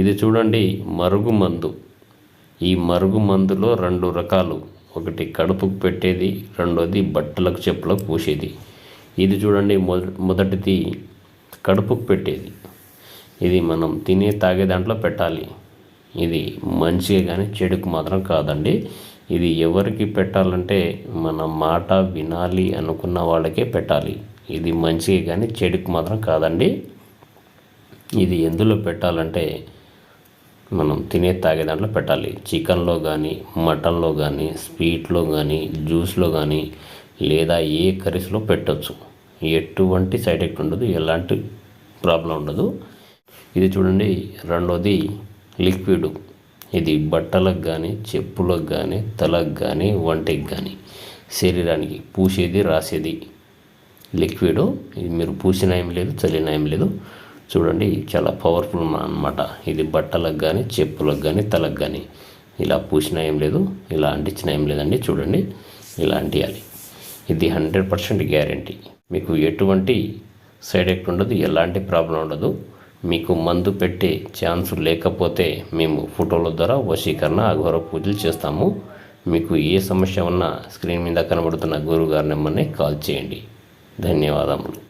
ఇది చూడండి మరుగు మందు ఈ మరుగు మందులో రెండు రకాలు. ఒకటి కడుపుకు పెట్టేది రెండోది బట్టలకు చెప్పులకు పూసేది. ఇది చూడండి మొదటిది కడుపుకు పెట్టేది. ఇది మనం తినే తాగే దాంట్లో పెట్టాలి. ఇది మంచిగా కానీ చెడుకు మాత్రం కాదండి. ఇది ఎవరికి పెట్టాలంటే మన మాట వినాలి అనుకున్న వాళ్ళకే పెట్టాలి. ఇది మంచిగా కానీ చెడుకు మాత్రం కాదండి. ఇది ఎందులో పెట్టాలంటే మనం తినే తాగే దాంట్లో పెట్టాలి. చికెన్లో కానీ మటన్లో కానీ స్వీట్లో కానీ జ్యూస్లో కానీ లేదా ఏ కర్రీస్లో పెట్టొచ్చు. ఎటువంటి సైడ్ ఎఫెక్ట్ ఉండదు ఎలాంటి ప్రాబ్లం ఉండదు. ఇది చూడండి రెండోది లిక్విడ్. ఇది బట్టలకు కానీ చెప్పులకు కానీ తలకు కానీ వంటికి కానీ శరీరానికి పూసేది రాసేది. లిక్విడ్ ఇది మీరు పూసిన ఏం లేదు చల్లిన ఏం లేదు. చూడండి చాలా పవర్ఫుల్ అన్నమాట. ఇది బట్టలకు కానీ చెప్పులకు కానీ తలకు కానీ ఇలా పూసిన ఏం లేదు ఇలా అంటించిన ఏం లేదండి చూడండి ఇలా అంటియాలి. ఇది హండ్రెడ్ పర్సెంట్ గ్యారంటీ మీకు ఎటువంటి సైడ్ ఎఫెక్ట్ ఉండదు ఎలాంటి ప్రాబ్లం ఉండదు. మీకు మందు పెట్టే ఛాన్స్ లేకపోతే మేము ఫోటోల ద్వారా వశీకరణ అఘోర పూజలు చేస్తాము. మీకు ఏ సమస్య ఉన్నా స్క్రీన్ మీద కనబడుతున్న గురువు గారి నెంబర్ని కాల్ చేయండి. ధన్యవాదములు.